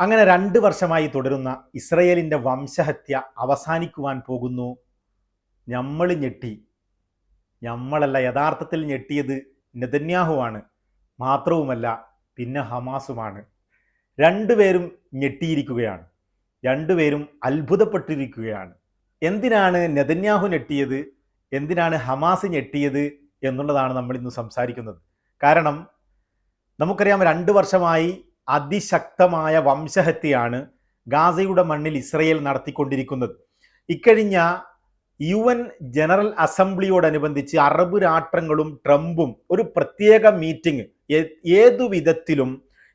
അങ്ങനെ രണ്ട് വർഷമായി തുടരുന്ന ഇസ്രയേലിന്റെ വംശഹത്യ അവസാനിക്കുവാൻ പോകുന്നു. നമ്മൾ ഞെട്ടി. നമ്മളല്ല യഥാർത്ഥത്തിൽ ഞെട്ടിയത് നെതന്യാഹുവാണ്. മാത്രവുമല്ല പിന്നെ ഹമാസുമാണ്. രണ്ടുപേരും ഞെട്ടിയിരിക്കുകയാണ്. രണ്ടുപേരും അത്ഭുതപ്പെട്ടിരിക്കുകയാണ്. എന്തിനാണ് നെതന്യാഹു ഞെട്ടിയത്? എന്തിനാണ് ഹമാസ് ഞെട്ടിയത് എന്നുള്ളതാണ് നമ്മൾ ഇന്ന് സംസാരിക്കുന്നത്. കാരണം നമുക്കറിയാം രണ്ട് വർഷമായി അതിശക്തമായ വംശഹത്യയാണ് ഗാസയുടെ മണ്ണിൽ ഇസ്രയേൽ നടത്തിക്കൊണ്ടിരിക്കുന്നത്. ഇക്കഴിഞ്ഞ യു എൻ ജനറൽ അസംബ്ലിയോടനുബന്ധിച്ച് അറബ് രാഷ്ട്രങ്ങളും ട്രംപും ഒരു പ്രത്യേക മീറ്റിംഗ് ഏതു വിധത്തിലും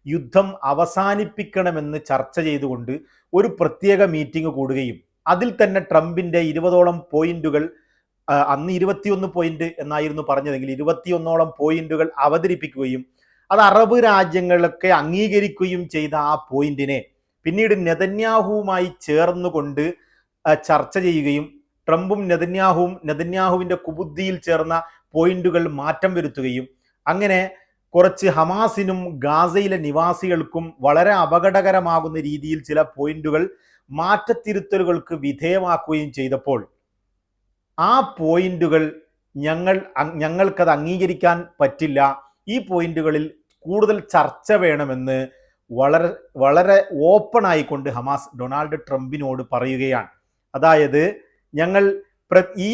യുദ്ധം അവസാനിപ്പിക്കണമെന്ന് ചർച്ച ചെയ്തുകൊണ്ട് ഒരു പ്രത്യേക മീറ്റിംഗ് കൂടുകയും അതിൽ തന്നെ ട്രംപിന്റെ ഇരുപതോളം പോയിന്റുകൾ അന്ന് ഇരുപത്തിയൊന്ന് പോയിന്റ് എന്നായിരുന്നു പറഞ്ഞതെങ്കിൽ ഇരുപത്തിയൊന്നോളം പോയിന്റുകൾ അവതരിപ്പിക്കുകയും അത് അറബ് രാജ്യങ്ങളൊക്കെ അംഗീകരിക്കുകയും ചെയ്ത ആ പോയിന്റിനെ പിന്നീട് നെതന്യാഹുവുമായി ചേർന്നുകൊണ്ട് ചർച്ച ചെയ്യുകയും ട്രംപും നെതന്യാഹുവും നെതന്യാഹുവിന്റെ കുബുദ്ധിയിൽ ചേർന്ന പോയിന്റുകൾ മാറ്റം വരുത്തുകയും അങ്ങനെ കുറച്ച് ഹമാസിനും ഗാസയിലെ നിവാസികൾക്കും വളരെ അപകടകരമാകുന്ന രീതിയിൽ ചില പോയിന്റുകൾ മാറ്റത്തിരുത്തലുകൾക്ക് വിധേയമാക്കുകയും ചെയ്തപ്പോൾ ആ പോയിന്റുകൾ ഞങ്ങൾ ഞങ്ങൾക്കത് അംഗീകരിക്കാൻ പറ്റില്ല. ഈ പോയിന്റുകളിൽ കൂടുതൽ ചർച്ച വേണമെന്ന് വളരെ വളരെ ഓപ്പൺ ആയിക്കൊണ്ട് ഹമാസ് ഡൊണാൾഡ് ട്രംപിനോട് പറയുകയാണ്. അതായത് ഞങ്ങൾ ഈ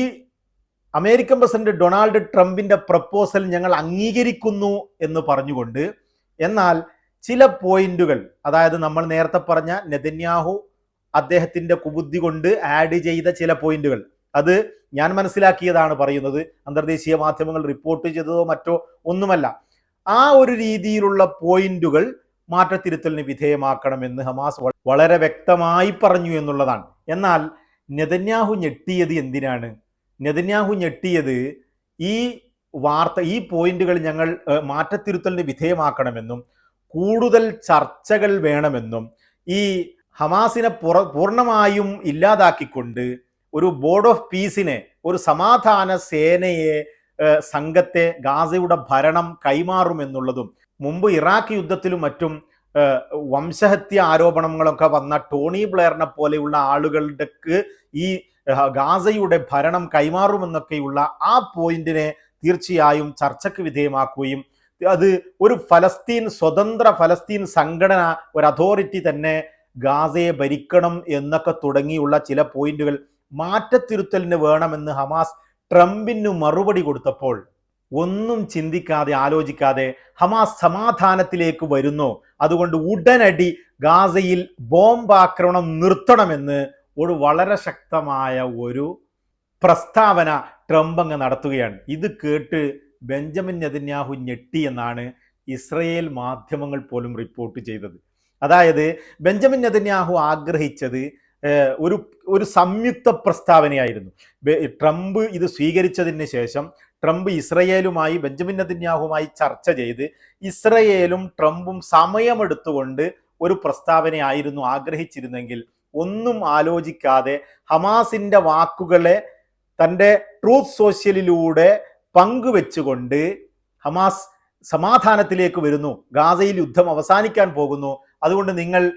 അമേരിക്കൻ പ്രസിഡന്റ് ഡൊണാൾഡ് ട്രംപിന്റെ പ്രപ്പോസൽ ഞങ്ങൾ അംഗീകരിക്കുന്നു എന്ന് പറഞ്ഞുകൊണ്ട് എന്നാൽ ചില പോയിന്റുകൾ അതായത് നമ്മൾ നേരത്തെ പറഞ്ഞ നെതന്യാഹു അദ്ദേഹത്തിന്റെ കുബുദ്ധി കൊണ്ട് ആഡ് ചെയ്ത ചില പോയിന്റുകൾ അത് ഞാൻ മനസ്സിലാക്കിയതാണ് പറയുന്നത്. അന്തർദേശീയ മാധ്യമങ്ങൾ റിപ്പോർട്ട് ചെയ്തതോ മറ്റോ ഒന്നുമല്ല. ആ ഒരു രീതിയിലുള്ള പോയിന്റുകൾ മാറ്റത്തിരുത്തലിന് വിധേയമാക്കണമെന്ന് ഹമാസ് വളരെ വ്യക്തമായി പറഞ്ഞു എന്നുള്ളതാണ്. എന്നാൽ നെതന്യാഹു ഞെട്ടിയത് എന്തിനാണ്? നെതന്യാഹു ഞെട്ടിയത് ഈ വാർത്ത ഈ പോയിന്റുകൾ ഞങ്ങൾ മാറ്റത്തിരുത്തലിന് വിധേയമാക്കണമെന്നും കൂടുതൽ ചർച്ചകൾ വേണമെന്നും ഈ ഹമാസിനെ പുറ പൂർണമായും ഇല്ലാതാക്കിക്കൊണ്ട് ഒരു ബോർഡ് ഓഫ് പീസിനെ ഒരു സമാധാന സേനയെ സംഘത്തെ ഗാസയുടെ ഭരണം കൈമാറുമെന്നുള്ളതും മുമ്പ് ഇറാഖ് യുദ്ധത്തിലും മറ്റും വംശഹത്യ ആരോപണങ്ങളൊക്കെ വന്ന ടോണി ബ്ലെയറിനെ പോലെയുള്ള ആളുകളുടെ ഈ ഗാസയുടെ ഭരണം കൈമാറുമെന്നൊക്കെയുള്ള ആ പോയിന്റിനെ തീർച്ചയായും ചർച്ചയ്ക്ക് വിധേയമാക്കുകയും അത് ഒരു ഫലസ്തീൻ സ്വതന്ത്ര ഫലസ്തീൻ സംഘടന ഒരു അതോറിറ്റി തന്നെ ഗാസയെ ഭരിക്കണം എന്നൊക്കെ തുടങ്ങിയുള്ള ചില പോയിന്റുകൾ മാറ്റത്തിരുത്തലിന് വേണമെന്ന് ഹമാസ് ട്രംപിന് മറുപടി കൊടുത്തപ്പോൾ ഒന്നും ചിന്തിക്കാതെ ആലോചിക്കാതെ ഹമാസ് സമാധാനത്തിലേക്ക് വരുന്നു. അതുകൊണ്ട് ഉടനടി ഗാസയിൽ ബോംബാക്രമണം നിർത്തണമെന്ന് ഒരു വളരെ ശക്തമായ ഒരു പ്രസ്താവന ട്രംപ് അങ്ങ് നടത്തുകയാണ്. ഇത് കേട്ട് ബെഞ്ചമിൻ നെതന്യാഹു ഞെട്ടി എന്നാണ് ഇസ്രയേൽ മാധ്യമങ്ങൾ പോലും റിപ്പോർട്ട് ചെയ്തത്. അതായത് ബെഞ്ചമിൻ നെതന്യാഹു ആഗ്രഹിച്ചത് ഒരു ഒരു സംയുക്ത പ്രസ്താവനയായിരുന്നു. ട്രംപ് ഇത് സ്വീകരിച്ചതിന് ശേഷം ട്രംപ് ഇസ്രയേലുമായി ബെഞ്ചമിൻ നദിന്യാഹുമായി ചർച്ച ചെയ്ത് ഇസ്രയേലും ട്രംപും സമയമെടുത്തുകൊണ്ട് ഒരു പ്രസ്താവനയായിരുന്നു ആഗ്രഹിച്ചിരുന്നെങ്കിൽ ഒന്നും ആലോചിക്കാതെ ഹമാസിന്റെ വാക്കുകളെ തന്റെ ട്രൂത്ത് സോഷ്യലിലൂടെ പങ്കുവെച്ചുകൊണ്ട് ഹമാസ് സമാധാനത്തിലേക്ക് വരുന്നു. ഗാസയിൽ യുദ്ധം അവസാനിക്കാൻ പോകുന്നു. അതുകൊണ്ട് നിങ്ങൾ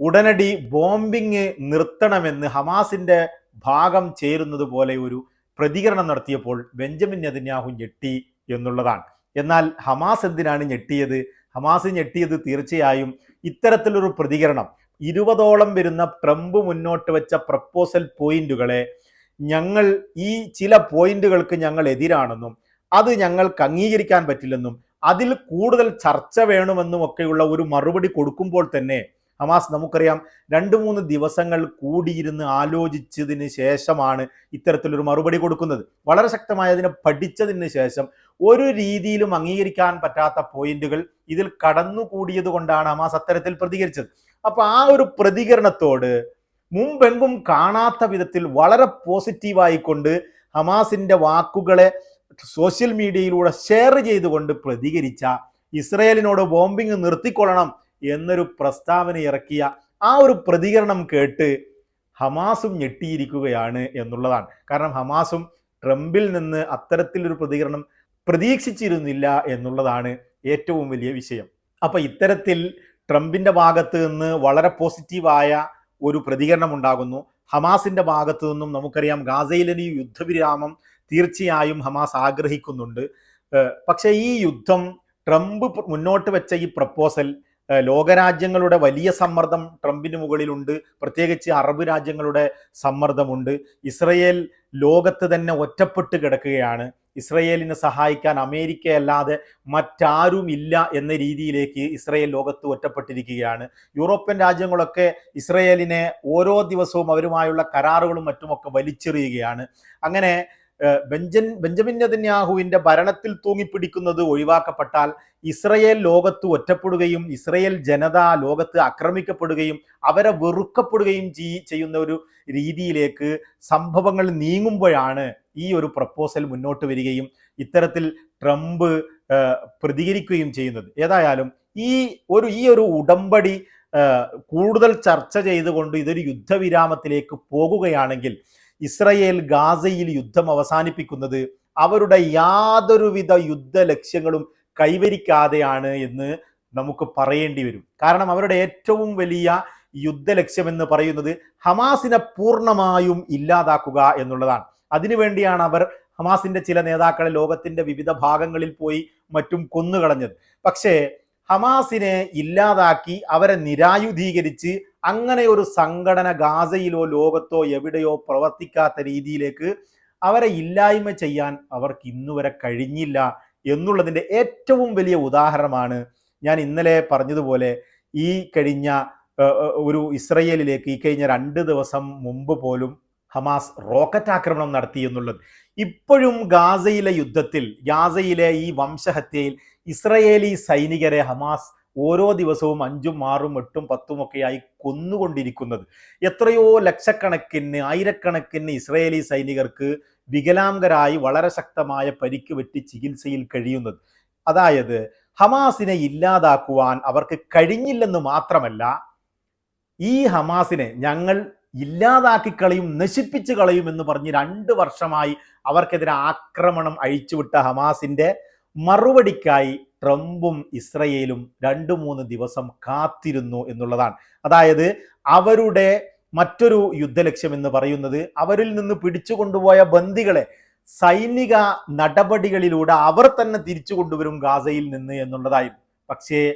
ഉടനടി ബോംബിങ് നിർത്തണമെന്ന് ഹമാസിന്റെ ഭാഗം ചേരുന്നത് പോലെ ഒരു പ്രതികരണം നടത്തിയപ്പോൾ ബെഞ്ചമിൻ നെതന്യാഹു ഞെട്ടി എന്നുള്ളതാണ്. എന്നാൽ ഹമാസ് എന്തിനാണ് ഞെട്ടിയത്? ഹമാസ് ഞെട്ടിയത് തീർച്ചയായും ഇത്തരത്തിലൊരു പ്രതികരണം. ഇരുപതോളം വരുന്ന ട്രംപ് മുന്നോട്ട് വെച്ച പ്രപ്പോസൽ പോയിന്റുകളെ ഞങ്ങൾ ഈ ചില പോയിന്റുകൾക്ക് ഞങ്ങൾ എതിരാണെന്നും അത് ഞങ്ങൾക്ക് അംഗീകരിക്കാൻ പറ്റില്ലെന്നും അതിൽ കൂടുതൽ ചർച്ച വേണമെന്നും ഒക്കെയുള്ള ഒരു മറുപടി കൊടുക്കുമ്പോൾ തന്നെ ഹമാസ് നമുക്കറിയാം രണ്ട് മൂന്ന് ദിവസങ്ങൾ കൂടിയിരുന്ന് ആലോചിച്ചതിന് ശേഷമാണ് ഇത്തരത്തിലൊരു മറുപടി കൊടുക്കുന്നത്. വളരെ ശക്തമായി അതിനെ പഠിച്ചതിന് ശേഷം ഒരു രീതിയിലും അംഗീകരിക്കാൻ പറ്റാത്ത പോയിന്റുകൾ ഇതിൽ കടന്നുകൂടിയത് കൊണ്ടാണ് ഹമാസ് അത്തരത്തിൽ പ്രതികരിച്ചത്. അപ്പൊ ആ ഒരു പ്രതികരണത്തോട് മുമ്പെങ്കും കാണാത്ത വിധത്തിൽ വളരെ പോസിറ്റീവായിക്കൊണ്ട് ഹമാസിന്റെ വാക്കുകളെ സോഷ്യൽ മീഡിയയിലൂടെ ഷെയർ ചെയ്തുകൊണ്ട് പ്രതികരിച്ച ഇസ്രയേലിനോട് ബോംബിംഗ് നിർത്തിക്കൊള്ളണം എന്നൊരു പ്രസ്താവന ഇറക്കിയ ആ ഒരു പ്രതികരണം കേട്ട് ഹമാസും ഞെട്ടിയിരിക്കുകയാണ് എന്നുള്ളതാണ്. കാരണം ഹമാസും ട്രംപിൽ നിന്ന് അത്തരത്തിലൊരു പ്രതികരണം പ്രതീക്ഷിച്ചിരുന്നില്ല എന്നുള്ളതാണ് ഏറ്റവും വലിയ വിഷയം. അപ്പൊ ഇത്തരത്തിൽ ട്രംപിന്റെ ഭാഗത്ത് നിന്ന് വളരെ പോസിറ്റീവായ ഒരു പ്രതികരണം ഉണ്ടാകുന്നു. ഹമാസിന്റെ ഭാഗത്തു നിന്നും നമുക്കറിയാം ഗാസയിലെ ഈ യുദ്ധവിരാമം തീർച്ചയായും ഹമാസ് ആഗ്രഹിക്കുന്നുണ്ട്. പക്ഷേ ഈ യുദ്ധം ട്രംപ് മുന്നോട്ട് വെച്ച ഈ പ്രപ്പോസൽ ലോകരാജ്യങ്ങളുടെ വലിയ സമ്മർദ്ദം ട്രംപിന് മുകളിലുണ്ട്. പ്രത്യേകിച്ച് അറബ് രാജ്യങ്ങളുടെ സമ്മർദ്ദമുണ്ട്. ഇസ്രയേൽ ലോകത്ത് തന്നെ ഒറ്റപ്പെട്ട് കിടക്കുകയാണ്. ഇസ്രയേലിനെ സഹായിക്കാൻ അമേരിക്കയല്ലാതെ മറ്റാരും ഇല്ല എന്ന രീതിയിലേക്ക് ഇസ്രയേൽ ലോകത്ത് ഒറ്റപ്പെട്ടിരിക്കുകയാണ്. യൂറോപ്യൻ രാജ്യങ്ങളൊക്കെ ഇസ്രയേലിനെ ഓരോ ദിവസവും അവരുമായുള്ള കരാറുകളും മറ്റുമൊക്കെ വലിച്ചെറിയുകയാണ്. അങ്ങനെ ബെഞ്ചൻ ബെഞ്ചമിൻ നെതന്യാഹുവിന്റെ ഭരണത്തിൽ തൂങ്ങിപ്പിടിക്കുന്നത് ഒഴിവാക്കപ്പെട്ടാൽ ഇസ്രയേൽ ലോകത്ത് ഒറ്റപ്പെടുകയും ഇസ്രയേൽ ജനത ലോകത്ത് ആക്രമിക്കപ്പെടുകയും അവരെ വെറുക്കപ്പെടുകയും ചെയ്- ചെയ്യുന്ന ഒരു രീതിയിലേക്ക് സംഭവങ്ങൾ നീങ്ങുമ്പോഴാണ് ഈ ഒരു പ്രപ്പോസൽ മുന്നോട്ട് വരികയും ഇത്തരത്തിൽ ട്രംപ് പ്രതികരിക്കുകയും ചെയ്യുന്നത്. ഏതായാലും ഈ ഒരു ഈ ഒരു ഉടമ്പടി കൂടുതൽ ചർച്ച ചെയ്തുകൊണ്ട് ഇതൊരു യുദ്ധവിരാമത്തിലേക്ക് പോകുകയാണെങ്കിൽ ഇസ്രയേൽ ഗാസയിൽ യുദ്ധം അവസാനിപ്പിക്കുന്നത് അവരുടെ യാതൊരുവിധ യുദ്ധ ലക്ഷ്യങ്ങളും കൈവരിക്കാതെയാണ് എന്ന് നമുക്ക് പറയേണ്ടി വരും. കാരണം അവരുടെ ഏറ്റവും വലിയ യുദ്ധ ലക്ഷ്യമെന്ന് പറയുന്നത് ഹമാസിനെ പൂർണമായും ഇല്ലാതാക്കുക എന്നുള്ളതാണ്. അതിനുവേണ്ടിയാണ് അവർ ഹമാസിന്റെ ചില നേതാക്കളെ ലോകത്തിന്റെ വിവിധ ഭാഗങ്ങളിൽ പോയി മറ്റും കൊന്നുകളഞ്ഞത്. പക്ഷേ ഹമാസിനെ ഇല്ലാതാക്കി അവരെ നിരായുധീകരിച്ച് അങ്ങനെ ഒരു സംഘടന ഗാസയിലോ ലോകത്തോ എവിടെയോ പ്രവർത്തിക്കാത്ത രീതിയിലേക്ക് അവരെ ഇല്ലായ്മ ചെയ്യാൻ അവർക്ക് ഇന്നുവരെ കഴിഞ്ഞില്ല എന്നുള്ളതിന്റെ ഏറ്റവും വലിയ ഉദാഹരണമാണ് ഞാൻ ഇന്നലെ പറഞ്ഞതുപോലെ ഈ കഴിഞ്ഞ ഒരു ഇസ്രയേലിലേക്ക് ഈ കഴിഞ്ഞ രണ്ട് ദിവസം മുമ്പ് പോലും ഹമാസ് റോക്കറ്റ് ആക്രമണം നടത്തി എന്നുള്ളത്. ഇപ്പോഴും ഗാസയിലെ യുദ്ധത്തിൽ ഗാസയിലെ ഈ വംശഹത്യയിൽ ഇസ്രയേലി സൈനികരെ ഹമാസ് ഓരോ ദിവസവും അഞ്ചും ആറും എട്ടും പത്തും ഒക്കെയായി കൊന്നുകൊണ്ടിരിക്കുന്നത്. എത്രയോ ലക്ഷക്കണക്കിന് ആയിരക്കണക്കിന് ഇസ്രയേലി സൈനികർക്ക് വികലാംഗരായി വളരെ ശക്തമായ പരിക്ക് പറ്റി ചികിത്സയിൽ കഴിയുന്നത്. അതായത് ഹമാസിനെ ഇല്ലാതാക്കുവാൻ അവർക്ക് കഴിഞ്ഞില്ലെന്ന് മാത്രമല്ല ഈ ഹമാസിനെ ഞങ്ങൾ ഇല്ലാതാക്കി കളയും നശിപ്പിച്ചു കളയും എന്ന് പറഞ്ഞ് രണ്ട് വർഷമായി അവർക്കെതിരെ ആക്രമണം അഴിച്ചുവിട്ട ഹമാസിന്റെ മറുപടിക്കായി ട്രംപും ഇസ്രയേലും രണ്ടു മൂന്ന് ദിവസം കാത്തിരുന്നു എന്നുള്ളതാണ്. അതായത് അവരുടെ മറ്റൊരു യുദ്ധലക്ഷ്യം എന്ന് പറയുന്നത് അവരിൽ നിന്ന് പിടിച്ചു കൊണ്ടുപോയ ബന്ദികളെ സൈനിക നടപടികളിലൂടെ അവർ തന്നെ തിരിച്ചു കൊണ്ടുവരും ഗാസയിൽ നിന്ന് എന്നുള്ളതായിരുന്നു. പക്ഷേ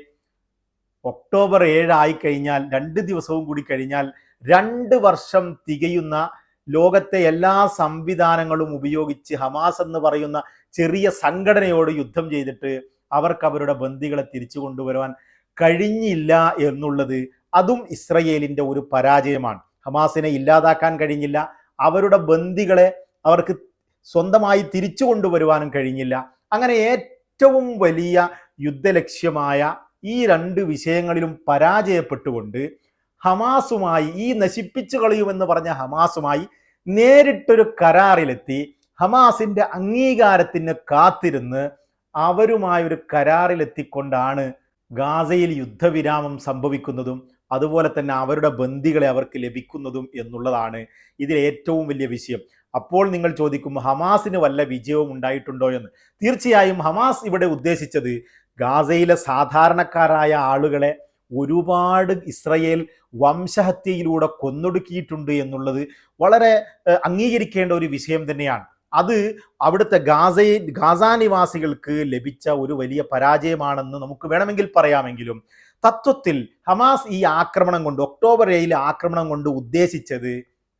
ഒക്ടോബർ ഏഴായി കഴിഞ്ഞാൽ രണ്ട് ദിവസവും കൂടി കഴിഞ്ഞാൽ രണ്ട് വർഷം തികയുന്ന ലോകത്തെ എല്ലാ സംവിധാനങ്ങളും ഉപയോഗിച്ച് ഹമാസ് എന്ന് പറയുന്ന ചെറിയ സംഘടനയോട് യുദ്ധം ചെയ്തിട്ട് അവർക്ക് അവരുടെ ബന്ദികളെ തിരിച്ചു കൊണ്ടുവരുവാൻ കഴിഞ്ഞില്ല എന്നുള്ളത് അതും ഇസ്രയേലിന്റെ ഒരു പരാജയമാണ്. ഹമാസിനെ ഇല്ലാതാക്കാൻ കഴിഞ്ഞില്ല. അവരുടെ ബന്ദികളെ അവർക്ക് സ്വന്തമായി തിരിച്ചു കൊണ്ടുവരുവാനും കഴിഞ്ഞില്ല. അങ്ങനെ ഏറ്റവും വലിയ യുദ്ധലക്ഷ്യമായ ഈ രണ്ട് വിഷയങ്ങളിലും പരാജയപ്പെട്ടുകൊണ്ട് ഹമാസുമായി ഈ നശിപ്പിച്ചു കളയുമെന്ന് പറഞ്ഞ ഹമാസുമായി നേരിട്ടൊരു കരാറിലെത്തി ഹമാസിന്റെ അംഗീകാരത്തിന് കാത്തിരുന്ന് അവരുമായി ഒരു കരാറിലെത്തിക്കൊണ്ടാണ് ഗാസയിൽ യുദ്ധവിരാമം സംഭവിക്കുന്നതും അതുപോലെ തന്നെ അവരുടെ ബന്ദികളെ അവർക്ക് ലഭിക്കുന്നതും എന്നുള്ളതാണ് ഇതിലേറ്റവും വലിയ വിഷയം. അപ്പോൾ നിങ്ങൾ ചോദിക്കും ഹമാസിന് വല്ല വിജയവും ഉണ്ടായിട്ടുണ്ടോ എന്ന്? തീർച്ചയായും ഹമാസ് ഇവിടെ ഉദ്ദേശിച്ചത് ഗാസയിലെ സാധാരണക്കാരായ ആളുകളെ ഒരുപാട് ഇസ്രയേൽ വംശഹത്യയിലൂടെ കൊന്നൊടുക്കിയിട്ടുണ്ട് എന്നുള്ളത് വളരെ അംഗീകരിക്കേണ്ട ഒരു വിഷയം തന്നെയാണ്. അത് അവിടുത്തെ ഗാസയെ ഗാസ നിവാസികൾക്ക് ലഭിച്ച ഒരു വലിയ പരാജയമാണെന്ന് നമുക്ക് വേണമെങ്കിൽ പറയാമെങ്കിലും തത്വത്തിൽ ഹമാസ് ഈ ആക്രമണം കൊണ്ട് ഒക്ടോബർ ഏഴിലെ ആക്രമണം കൊണ്ട് ഉദ്ദേശിച്ചത്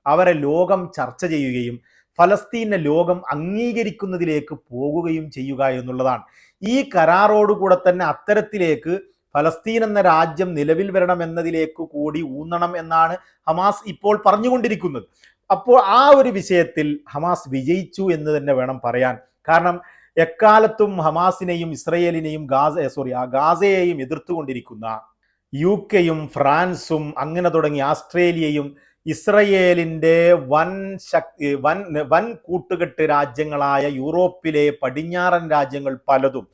അവരെ ലോകം ചർച്ച ചെയ്യുകയും ഫലസ്തീനെ ലോകം അംഗീകരിക്കുന്നതിലേക്ക് പോകുകയും ചെയ്യുക എന്നുള്ളതാണ്. ഈ കരാറോടുകൂടെ തന്നെ അത്തരത്തിലേക്ക് ഫലസ്തീൻ എന്ന രാജ്യം നിലവിൽ വരണം എന്നതിലേക്ക് കൂടി ഊന്നണം എന്നാണ് ഹമാസ് ഇപ്പോൾ പറഞ്ഞുകൊണ്ടിരിക്കുന്നത്. അപ്പോൾ ആ ഒരു വിഷയത്തിൽ ഹമാസ് വിജയിച്ചു എന്ന് തന്നെ വേണം പറയാൻ. കാരണം എക്കാലത്തും ഹമാസിനെയും ഇസ്രയേലിനെയും ഗാസ സോറി ആ ഗാസയെയും എതിർത്തുകൊണ്ടിരിക്കുന്ന യു കെയും ഫ്രാൻസും അങ്ങനെ തുടങ്ങി ആസ്ട്രേലിയയും ഇസ്രയേലിന്റെ വൻ ശക്തി വൻ വൻ കൂട്ടുകെട്ട് രാജ്യങ്ങളായ യൂറോപ്പിലെ പടിഞ്ഞാറൻ രാജ്യങ്ങൾ പലതും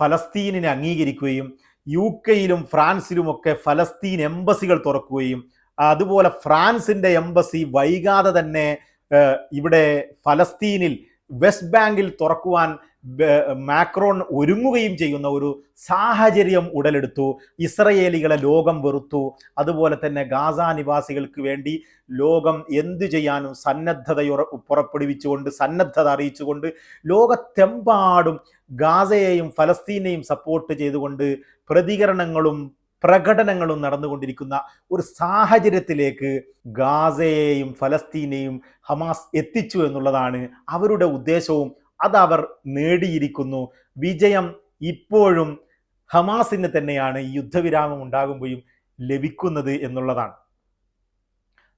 ഫലസ്തീനിനെ അംഗീകരിക്കുകയും യു കെയിലും ഫ്രാൻസിലുമൊക്കെ ഫലസ്തീൻ എംബസികൾ തുറക്കുകയും അതുപോലെ ഫ്രാൻസിന്റെ എംബസി വൈകാതെ തന്നെ ഇവിടെ ഫലസ്തീനിൽ വെസ്റ്റ് ബാങ്കിൽ തുറക്കുവാൻ മാക്രോൺ ഒരുങ്ങുകയും ചെയ്യുന്ന ഒരു സാഹചര്യം ഉടലെടുത്തു. ഇസ്രയേലികളെ ലോകം വെറുത്തു. അതുപോലെ തന്നെ ഗാസ നിവാസികൾക്ക് വേണ്ടി ലോകം എന്തു ചെയ്യാനും സന്നദ്ധതയുറ പുറപ്പെടുവിച്ചുകൊണ്ട് സന്നദ്ധത അറിയിച്ചുകൊണ്ട് ലോകത്തെമ്പാടും ഗാസയെയും ഫലസ്തീനെയും സപ്പോർട്ട് ചെയ്തുകൊണ്ട് പ്രതികരണങ്ങളും പ്രകടനങ്ങളും നടന്നുകൊണ്ടിരിക്കുന്ന ഒരു സാഹചര്യത്തിലേക്ക് ഗാസയെയും ഫലസ്തീനെയും ഹമാസ് എത്തിച്ചു എന്നുള്ളതാണ് അവരുടെ ഉദ്ദേശവും. അത് അവർ നേടിയിരിക്കുന്നു. വിജയം ഇപ്പോഴും ഹമാസിന് തന്നെയാണ് യുദ്ധവിരാമം ഉണ്ടാകുമ്പോഴും ലഭിക്കുന്നത് എന്നുള്ളതാണ്.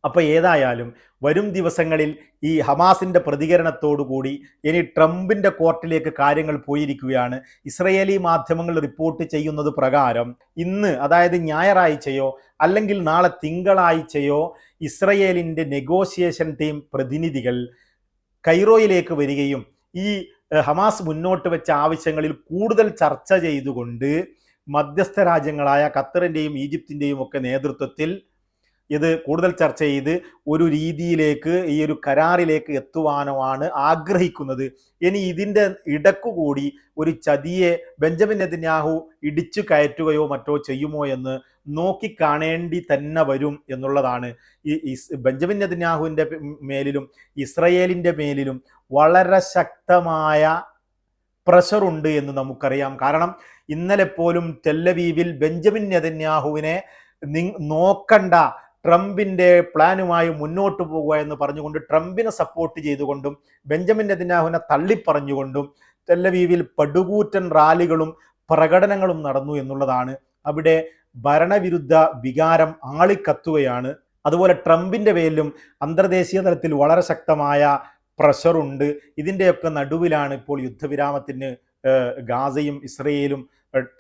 അപ്പൊ ഏതായാലും വരും ദിവസങ്ങളിൽ ഈ ഹമാസിന്റെ പ്രതികരണത്തോടുകൂടി ഇനി ട്രംപിന്റെ കോർട്ടിലേക്ക് കാര്യങ്ങൾ പോയിരിക്കുകയാണ്. ഇസ്രയേലി മാധ്യമങ്ങൾ റിപ്പോർട്ട് ചെയ്യുന്നത് പ്രകാരം ഇന്ന് അതായത് ഞായറാഴ്ചയോ അല്ലെങ്കിൽ നാളെ തിങ്കളാഴ്ചയോ ഇസ്രയേലിന്റെ നെഗോഷിയേഷൻ ടീം പ്രതിനിധികൾ കൈറോയിലേക്ക് വരികയും ഈ ഹമാസ് മുന്നോട്ട് വെച്ച ആവശ്യങ്ങളിൽ കൂടുതൽ ചർച്ച ചെയ്തുകൊണ്ട് മധ്യസ്ഥ രാജ്യങ്ങളായ ഖത്തറിന്റെയും ഈജിപ്തിന്റെയും ഒക്കെ നേതൃത്വത്തിൽ ഇത് കൂടുതൽ ചർച്ച ചെയ്ത് ഒരു രീതിയിലേക്ക് ഈ ഒരു കരാറിലേക്ക് എത്തുവാനോ ആണ് ആഗ്രഹിക്കുന്നത്. ഇനി ഇതിന്റെ ഇടക്കുകൂടി ഒരു ചതിയെ ബെഞ്ചമിൻ നെതിന്യാഹു ഇടിച്ചു കയറ്റുകയോ മറ്റോ ചെയ്യുമോ എന്ന് നോക്കിക്കാണേണ്ടി തന്നെ വരും എന്നുള്ളതാണ്. ഈ ബെഞ്ചമിൻ നെതിന്യാഹുവിന്റെ മേലിലും ഇസ്രയേലിന്റെ മേലിലും വളരെ ശക്തമായ പ്രഷറുണ്ട് എന്ന് നമുക്കറിയാം. കാരണം ഇന്നലെ പോലും ടെല്ലവീവിൽ ബെഞ്ചമിൻ നെതന്യാഹുവിനെ നോക്കണ്ട ട്രംപിന്റെ പ്ലാനുമായി മുന്നോട്ട് പോകുക എന്ന് പറഞ്ഞുകൊണ്ട് ട്രംപിനെ സപ്പോർട്ട് ചെയ്തുകൊണ്ടും ബെഞ്ചമിൻ നെതിനാഹുവിനെ തള്ളിപ്പറഞ്ഞുകൊണ്ടും ടെല്ലവീവിൽ പടുകൂറ്റൻ റാലികളും പ്രകടനങ്ങളും നടന്നു എന്നുള്ളതാണ്. അവിടെ ഭരണവിരുദ്ധ വികാരം ആളിക്കത്തുകയാണ്. അതുപോലെ ട്രംപിന്റെ പേരിലും അന്തർദേശീയ തലത്തിൽ വളരെ ശക്തമായ പ്രഷറുണ്ട് ഇതിന്റെയൊക്കെ നടുവിലാണ് ഇപ്പോൾ യുദ്ധവിരാമത്തിന് ഗാസയും ഇസ്രയേലും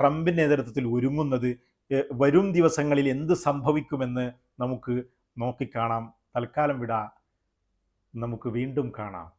ട്രംപിന്റെ നേതൃത്വത്തിൽ ഒരുങ്ങുന്നത്. വരും ദിവസങ്ങളിൽ എന്ത് സംഭവിക്കുമെന്ന് നമുക്ക് നോക്കിക്കാണാം. തൽക്കാലം വിടാം. നമുക്ക് വീണ്ടും കാണാം.